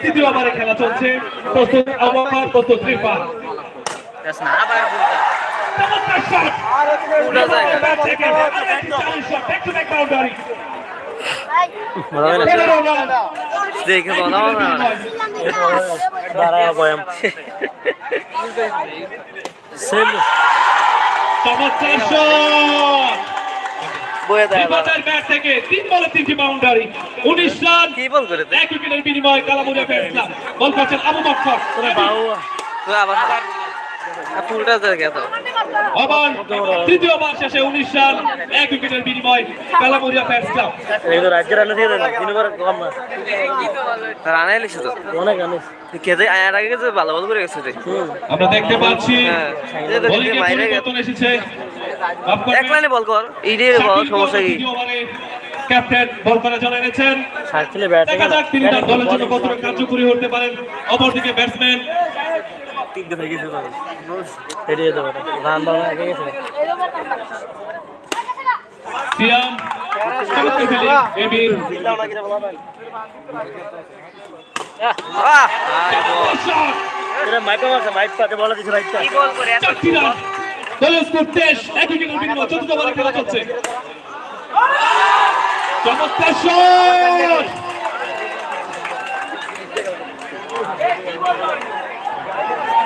তৃতীয় খেলা চলছে। প্রস্তুত আবহাওয়ার প্রস্তুত ত্রিপা দেখে বলাও না দাঁড়ায় বয়াম চমৎকার শট বয়ে দেয় বিপদের ব্যাট থেকে তিন বলে তিনটি বাউন্ডারি উনিশ রান কি বল করে এক উইকেটের বল আবার দেখে তো আবার তৃতীয় বার শেষে উনিশ রান এক উইকেটের বিনিময়ে কালামুরিয়া এই তো রাজ্যের দিয়ে কম এলিস তো অনেক আনিস খেতে আয়ার আগে গেছে ভালো ভালো করে গেছে আমরা দেখতে পাচ্ছি হ্যাঁ এসেছে। এক লাইনে বল কর ইডি বল সমস্যা কি? ক্যাপ্টেন বল করার জন্য এনেছেন। সার্কেলে ব্যাট দেখা যাক তিনি তার দলের জন্য কতটা কার্যকরী হতে পারেন। অপরদিকে ব্যাটসম্যান বাবা এগে গেছে মাইপ বলা রাইটটা চারটি রান দলীয় স্কোর এক উইকেটের বিনিময়ে চতুর্থ ওভারে খেলা। চলছে চমৎকার শট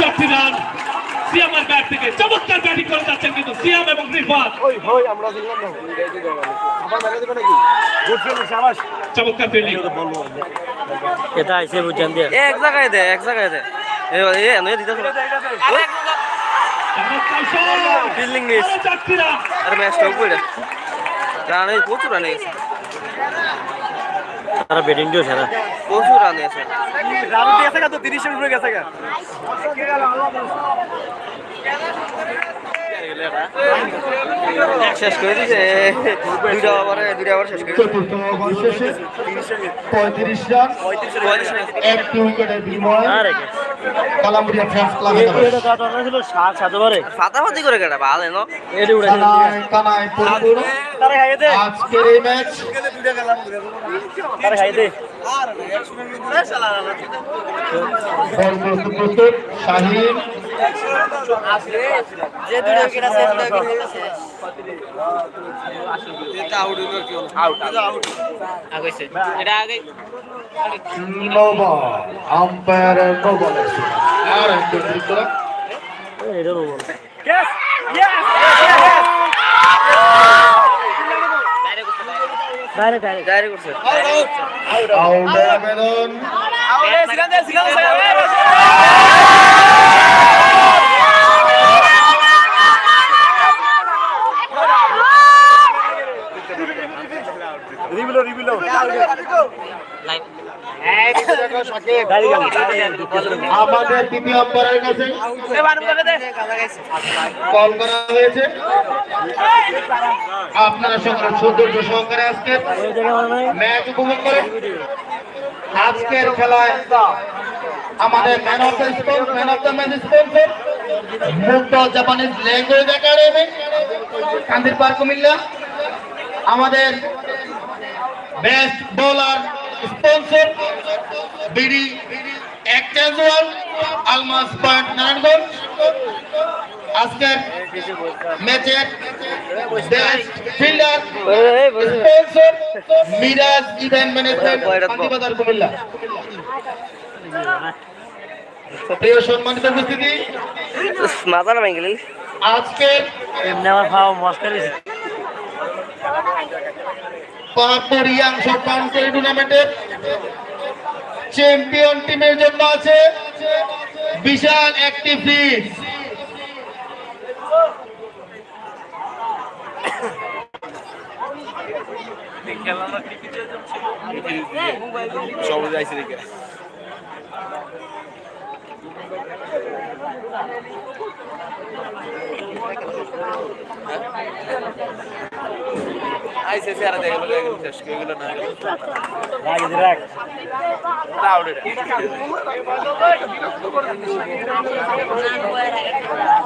চারটি রান সিয়ামের ব্যাট থেকে চমৎকার ব্যাটিং করে যাচ্ছেন কিন্তু সিয়াম এবং রিফাত চমৎকার ফিল্ডিং এটা আইসে বুঝছেন দিয়ে। এক জায়গায় দে এক জায়গায় দে। এ এ নয় দিতে ফিল্ডিং মিস আরও আর ম্যাচটা উপরে রান প্রচুর রান গেছে। তারা ব্যাটিং দিও সেরা প্রচুর রান গেছে শেষ করে দিছে দুইটা ওভারে দুইটা ওভার শেষ করে চতুর্থ ওভার শেষে পঁয়ত্রিশ রান পঁয়ত্রিশ রান। একটি উইকেটের বিনিময়ে আরে কালামুরিয়া ফ্রেন্স ক্লাবে করে কেটা ভালো ন কানায় আজকের এই ম্যাচ প্রস্তুত শাহিন যে দুটো উইকেট আছে দুটো উইকেট হয়েছে আউট আউট আগেছে এটা আগে নোবা আম্পায়ারের নোবল আর একটু করা এটা বল ডাইরেক্ট ডাইরেক্ট ডাইরেক্ট করছে আউটের আবেদন আমাদের তৃতীয় আম্পায়ারের কাছে কল করা হয়েছে। আপনারা সকল সৌন্দর্য সহকারে আজকে ম্যাচ উপভোগ করে আজকের খেলায় আমাদের man of the sports man of the match sponsor Mukto Japanese language academy Kandirpar Comilla. আমাদের বেস্ট বোলার স্পন্সর বিডি এক ক্যাজুয়াল আলমাস পয়েন্ট নারায়ণগঞ্জ আজকের ম্যাচের best fielder sponsor Miraj event management Kandibazar Comilla প্রিয় সম্মানিত উপস্থিতি আজকের এমনি আমার খাওয়া মস্কারি বাহাত্তর ইয়াং শট কাউন্টারি টুর্নামেন্টের চ্যাম্পিয়ন টিমের জন্য আছে বিশাল একটি ফ্রিজ। রাখ এদিকে রাখ Yes, Florida. দু তিন মেয়ে আছে মানুষের আউট নিলে এটা।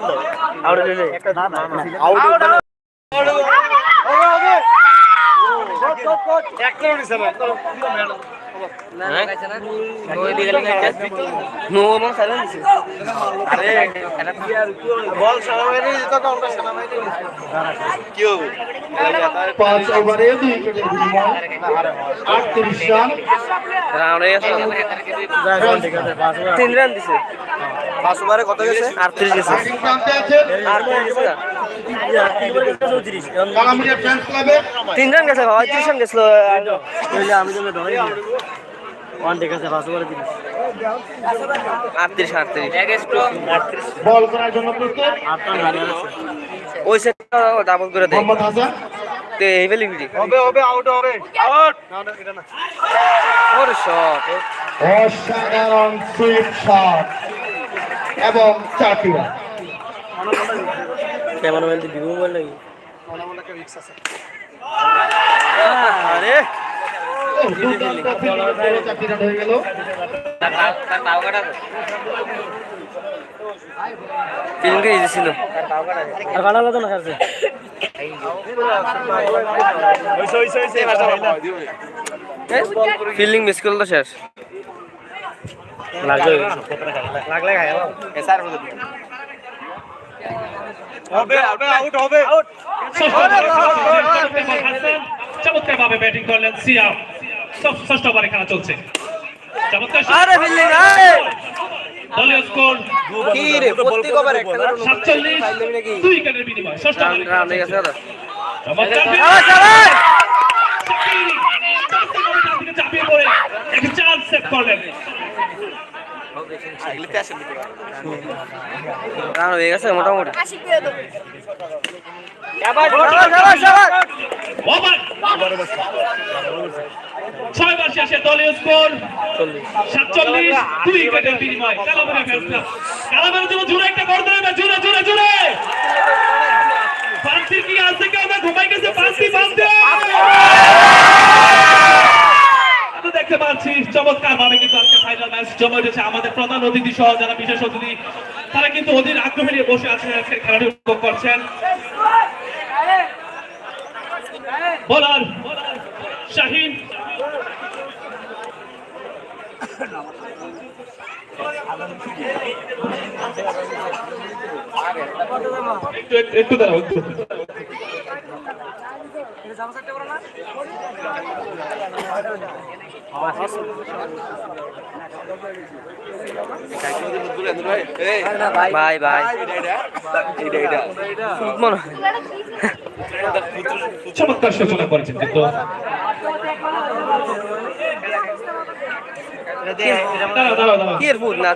তো আউট নিলে না না আউট নো মন সাইলেন্ট দিছে পাঁচ ওভারে দুই উইকেটের বিনিময়ে আটত্রিশ রান তিন রান দিছে। পাঁচ ওভারে কত গেছে? আটত্রিশ গেছে। আটত্রিশ গেছে না? চৌত্রিশ কালামিয়া ফ্রেন্ডস ক্লাবের তিন রান গেছে বাবা গেছিল আমি তো ধরে ওয়ান ঠিক আছে পাঁচ ওভারে তিরিশ আটত্রিশ আটত্রিশ। বল করার জন্য প্রস্তুত। আটটা রান আছে ওই সেটটা ডাবল করে দেয়। মোহাম্মদ হাসান। তো এই ফেলি ভিডি হবে হবে আউট হবে। আউট ওর শট অসাধারণ সুইপ শট এবং চারটি রান কেমন বলতে বিভু বল নাকি? আরে। ফিল্ডিং হয়ে ফিল্মকে আর লাগতো না কাছে মিস করল শেষ। লাগবে লাগলে খাই। চমৎকার ভাবে ব্যাটিং করলেন সিয়াম ষষ্ঠ ওভারে খেলা চলছে! দলীয় স্কোর কি রে প্রত্যেক ওভার একটা করে সাতচল্লিশ দুই উইকেটের বিনিময় ষষ্ঠ রান রান হয়ে গেছে দাদা চমৎকার আরে চালাই থেকে চাপিয়ে পড়ে চান্স সেভ করলেন রান হয়ে গেছে মোটামুটি। Así quedó. শাবাশ, শাবাশ, শাবাশ। ওভার ছয় বার শেষে দলীয় স্কোর। সাতচল্লিশ দুই উইকেটের বিনিময় কালামের ফেসলা কালামের জন্য জুড়ে একটা গড় দেবে জুড়ে জুড়ে জুড়ে। পান্তির কি আছে? কেউ ঘুমাই গেছে পান্তি আমি দেখতে পাচ্ছি, চমৎকার ভাবে কিন্তু আজকে ফাইনাল ম্যাচ জমা উঠেছে আমাদের প্রধান অতিথি সহ যারা বিশেষ অতিথি, তারা কিন্তু অধীর আগ্রহ নিয়ে বসে আছেন আজকের খেলাটি উপভোগ করছেন। বোলার শাহিন একটু- একটু দাঁড়াও একটু বাই বাই। মনে হয় চমৎকার সূচনা করেছেন কিন্তু। না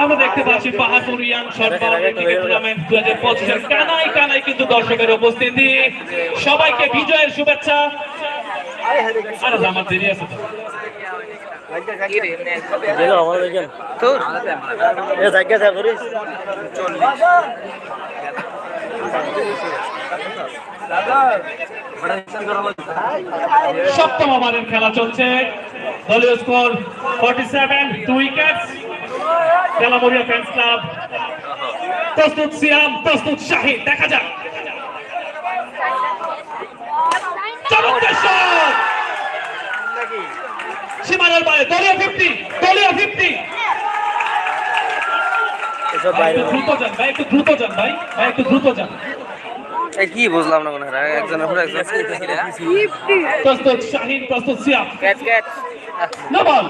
আমরা দেখতে পাচ্ছি পাহাড়পুর শর্ট টুর্নামেন্ট দু হাজার পঁচিশের কানায় কানায় কিন্তু দর্শকের উপস্থিতি। সবাইকে বিজয়ের শুভেচ্ছা। আরে আমার দেরি আছে তো। দিল আমার দেখেন তোর? এ জায়গা স্যার করিস সপ্তম ওভারের খেলা চলছে। দলীয় score forty seven two wickets Telamaria fans club প্রস্তুত সিয়াম প্রস্তুত শাহিদ দেখা যাক। সীমানার বাইরে দলীয় ফিফটি দলীয় ফিফটি এসব ভাই বাইরে একটু দ্রুত যান ভাই একটু দ্রুত যান ভাই একটু দ্রুত যান। কি বুঝলাম না কোনো একজনের পর একজন প্রস্তুত Shahin catch catch. No ball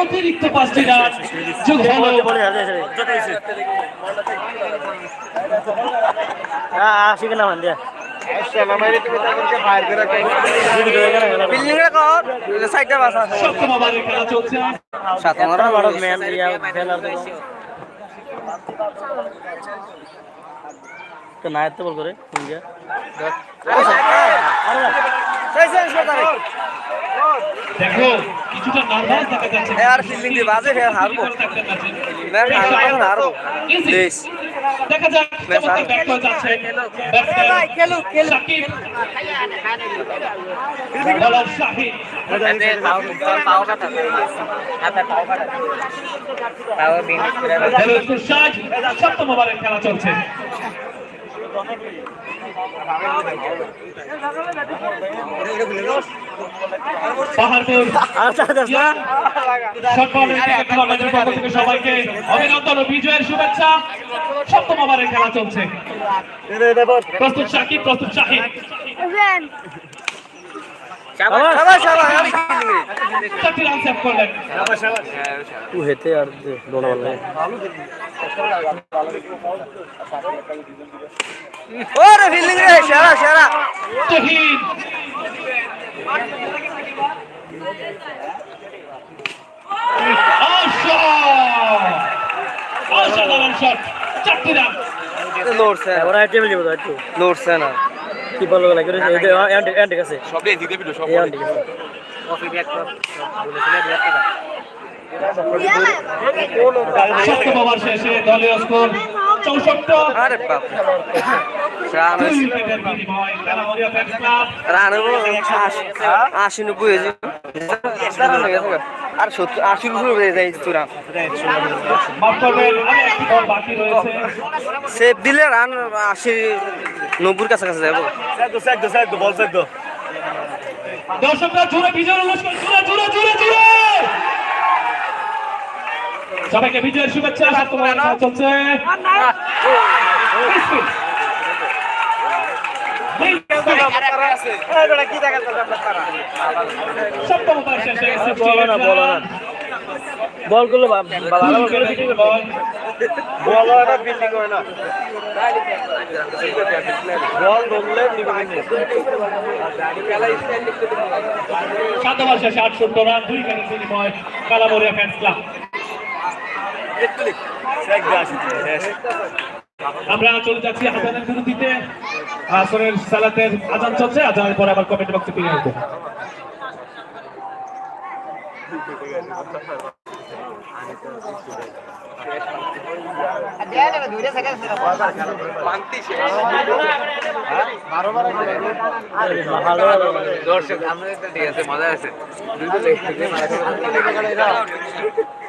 অতিরিক্ত পাঁচটি রান যোগ হলো। মান দিয়া। বিল্ডিং এর কর সাইডটা বাসা সপ্তম ওভারের খেলা চলছে সাত বড় বড় ম্যান ইয়া খেলার তো না এত বল করে দেখো কিছুটা নার্ভাস দেখা যাচ্ছে। আর ফিল্ডিং দিয়ে বাজে ফের হারবো। থাকতেন না। যে। ম্যাচ হারবো। হারবো। Easy। দেখা যাক চমৎকার ব্যাট করে যাচ্ছে। ব্যাটসম্যান সাকিব। বলার শাহিদ সপ্তম ওভারের খেলা চলছে। সবাইকে অভিনন্দন ও বিজয়ের শুভেচ্ছা। সপ্তম ওভারের খেলা চলছে। প্রস্তুত সাকিব প্রস্তুত শাহিদ হেতে আর ডোনা ভালো ওরে ফিল্ডিং রে সেরা সেরা লড়ছে ওরা টেবিল যাবে লড়ছে না কি বলব লাগে? রে এই এন্ড এন্ড কাছে সব দিয়ে দিতে সব এন্ড কাছে সপ্তম ওভার শেষে দলীয় স্কোর চৌষট্টি। আরে বাপ রান দুই উইকেটের বিনিময় তেলামরিয়া ফ্যান্স ক্লাব রান আশি নব্বই হয়ে আর সত্তর আশির উপরে হয়ে যায় তোরা। সেভ দিলে রান আশি কাছাকাছি যাব। দর্শকরা জুড়ে বিজয় উল্লাস করে সবাইকে বিজয়ের শুভেচ্ছা খেলা চলছে। বলো গুলো বল না। হয় বল সাত ওভার শেষে আটষট্টি রান দুই কালামরিয়া ফ্যান্স ক্লাব আমরা চলে যাচ্ছি আজানের বিরতিতে। আসরের সালাতের আজান চলছে, আজানের পরে আবার কমেন্ট বক্সে ফিরে আসব। দর্শক ঠিক আছে, মজা আছে।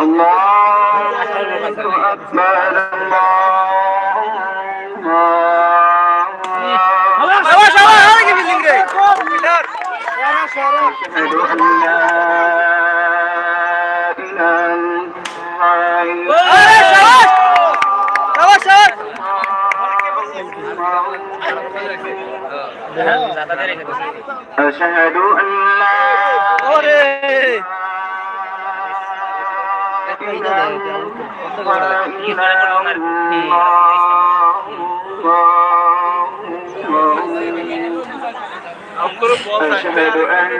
الله أكبر الله شباب شباب هذا كيف أشهد أن لا أشهد أن لا أشهد أن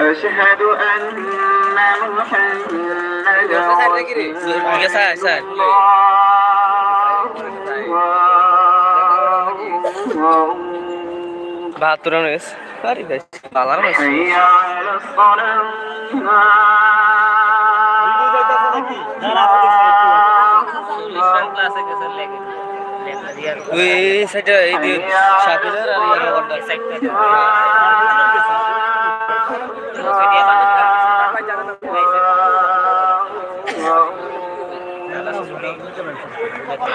أشهد أن محمدا رسول الله বাহাত্তর রান হয়েছে পারি ভাই আলার হয়েছে حي على الصلاة ওই সাইডে এই যে শাকিলের আর ইয়ার ওয়ার্ডটা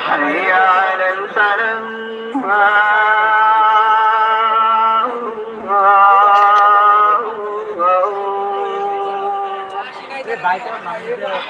حي على الفلاح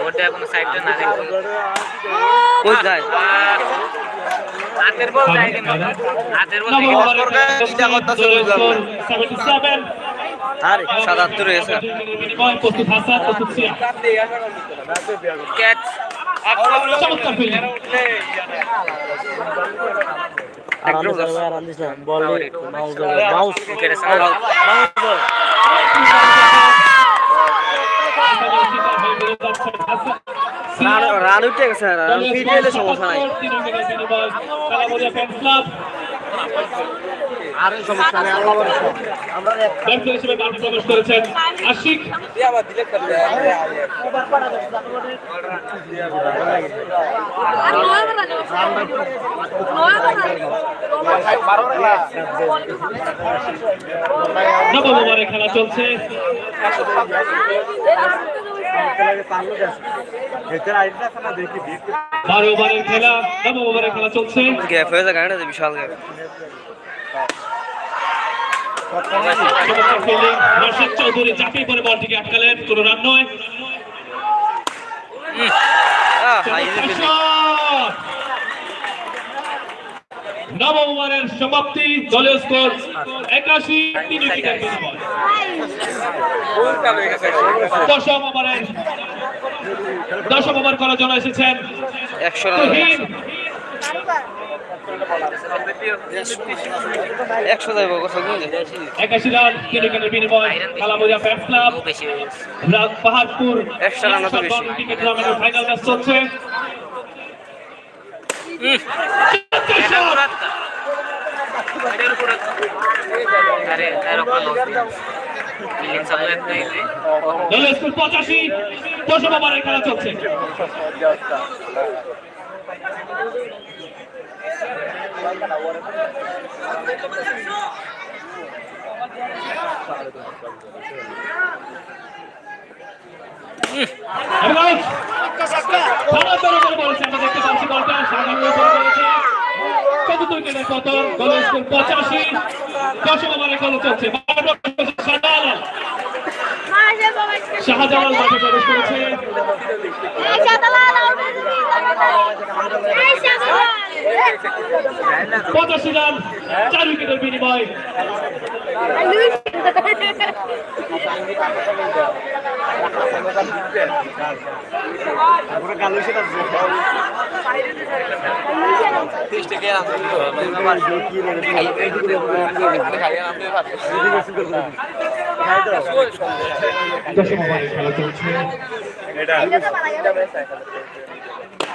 ওটা কোনো সাইডে না দেখুন কই যায় হাতের বল হাতের বল সাতাত্তর হয়েছে রান রান উঠে গেছে রান ফিরে এলে সমস্যা নাই। আরে সমস্যা নেই আল্লাহ ভরসা আমরা ব্যাটসম্যান হিসেবে মাঠে প্রবেশ করেছেন। আশিক। আর নয় বানানো নয় বানানো নবম ওভারে খেলা চলছে। বারো ওভারের খেলা নবম ওভারের খেলা চলছে। গ্যাপ হয়ে যায় বিশাল গ্যাপ। রশিদ চৌধুরী চাপিয়ে পরে বলটিকে আটকালেন কোনো রান নয়! নবম ওভারের সমাপ্তি দলীয় স্কোর একাশি তিন উইকেটের দশম ওভারের দশম ওভার করার জন্য এসেছেন একশো একশো যাইব একাশি রান তিন উইকেটের বিনিময় কালামুরিয়া ফ্যান্স ক্লাব পাহাড়পুর একশো রান ফাইনাল ম্যাচ চলছে। পঁচাশি দশম খেলা চলছে। পঁচাশি দশম ওভারের খেলা শাহজালাল মাঠে প্রবেশ করেছে এই শাতালাল আর এই শাতালাল পঁচাশি রান চার উইকেটের বিনিময়। খেলা চলছে।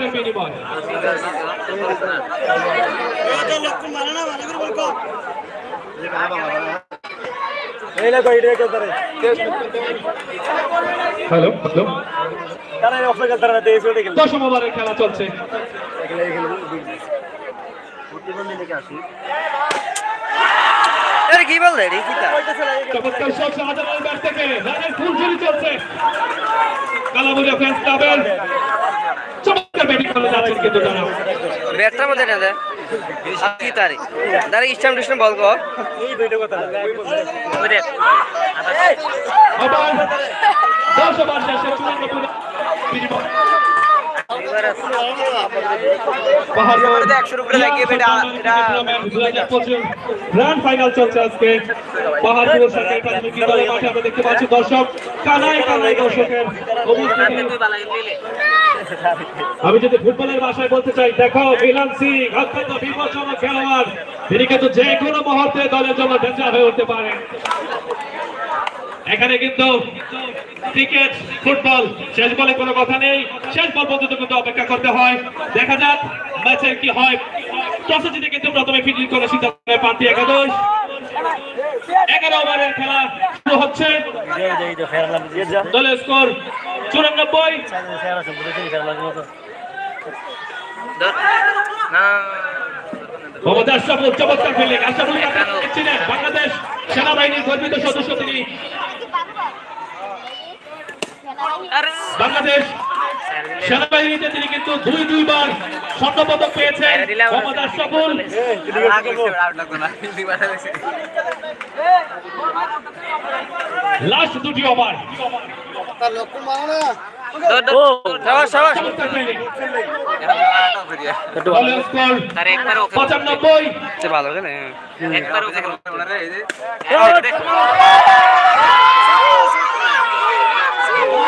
উইকেটের বিনিময় হ্যালো হ্যালো। দশম ওভারের খেলা চলছে। আরে কি রে কি চমৎকার শট শাহজালালের ব্যাট থেকে। রানের ফুলঝুরি চলছে। কালামুরিয়া ফ্যান্স ক্লাবের চমৎকার ব্যাটিং করে যাচ্ছেন কিন্তু তারা ব্যাটটার মধ্যে না দে কি তারে দাঁড়া ইস্টাম টিস্টাম বল কর এই দুইটা কথা আবার দশ ওভার শেষে চুয়ান্ন পূর্ণ বিনিময় আমাদের একশোর উপরে লাগিয়ে বেটা, এটা- গ্র্যান্ড ফাইনাল চলছে আজকে। পাহাড়পুর সরকারি প্রাথমিক বিদ্যালয় মাঠে আমরা দেখতে পাচ্ছি দর্শক। কানাই কানাই দর্শকের উপস্থিতি আমি যদি ফুটবলের ভাষায় বলতে চাই, দেখো সিং, অত্যন্ত বিপজ্জনক খেলোয়াড়। তিনি কিন্তু যে কোনো মুহূর্তে দলের জন্য ডেঞ্জার হয়ে উঠতে পারে। এখানে কিন্তু ক্রিকেট, ফুটবল, শেষ বলে কোনো কথা নেই। শেষ বল পর্যন্ত কিন্তু অপেক্ষা করতে হয়। দেখা যাক, ম্যাচের কি হয়। টসে জিতে কিন্তু প্রথমে ফিল্ডিং করে সিদ্ধান্ত পান্তি একাদশ। এগারো ওভারের খেলা শুরু হচ্ছে। দলের স্কোর চুরানব্বই। বাংলাদেশ সেনাবাহিনীর গর্বিত সদস্য তিনি। বাংলাদেশ সেনাবাহিনীতে তিনি কিন্তু দুই দুইবার স্বর্ণপদক পেয়েছেন। মোহাম্মদ আশরাফুল লাস্ট দুটি ওভার। পঁচানব্বই। ভালো একবার ওকে এক্সট্রা না পাঁচ উইকেট শেষে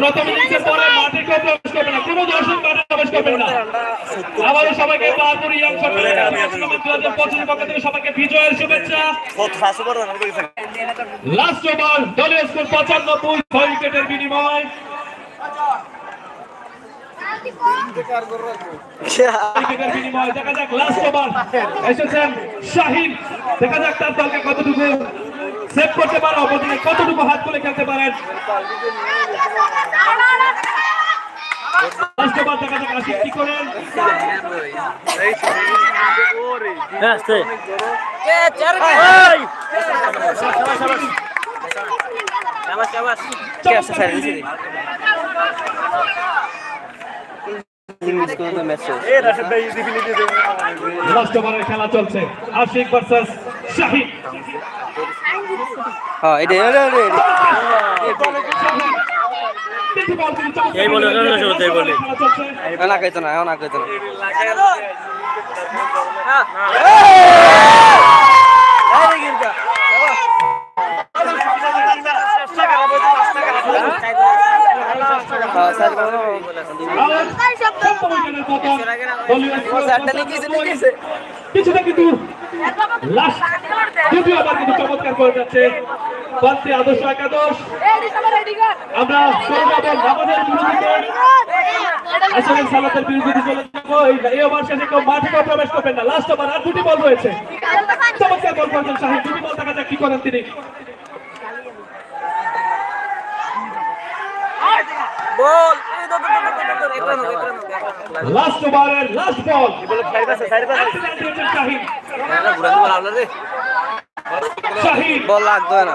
প্রথম ইনিংসের পরে মাঠে কেউ প্রবেশ করবে না। কোনো দর্শক মাঠে প্রবেশ না। আবারও সবাইকে বারপুর ইয়াং পক্ষ থেকে সবাইকে বিজয়ের শুভেচ্ছা। লাস্ট ওভার দলীয় স্কোর পঁচানব্বই ছয় উইকেটের বিনিময়। দেখা যাক লাস্ট ওভার এসেছেন শাহিন দেখা যাক তার দলকে কতটুকু সেভ করতে পারে অপরদিকে কতটুকু হাত তুলে খেলতে পারেন লাস্ট ওভার দেখা যাক আশিক কি করেন লাস্ট ওভারের খেলা চলছে। আশিক ভার্সেস শাহিন। হ্যাঁ এটা এটা এটা এই বলে শুরুতে এই বলে। না কইতো না না কইতো না। প্রবেশ করবেন না লাস্ট ওভার আর দুটি বল রয়েছে। চমৎকার বল করেছেন শাহিদ দুটি বল দেখা যাক কি করেন তিনি। বল। লাস্ট ওভারের লাস্ট বল সাইড পাশে সাইড পাশে। Excellent ঘুরে ঘুরে আউলা রে। শাহিদ বল লাগবে না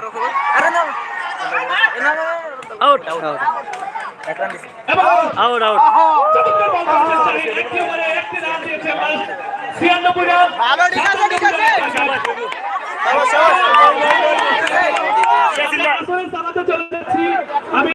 আরে না আউট আউট আউট আউট চমৎকার বল শাহিদ একটি ওভারে একটি রান রান ভালো আমি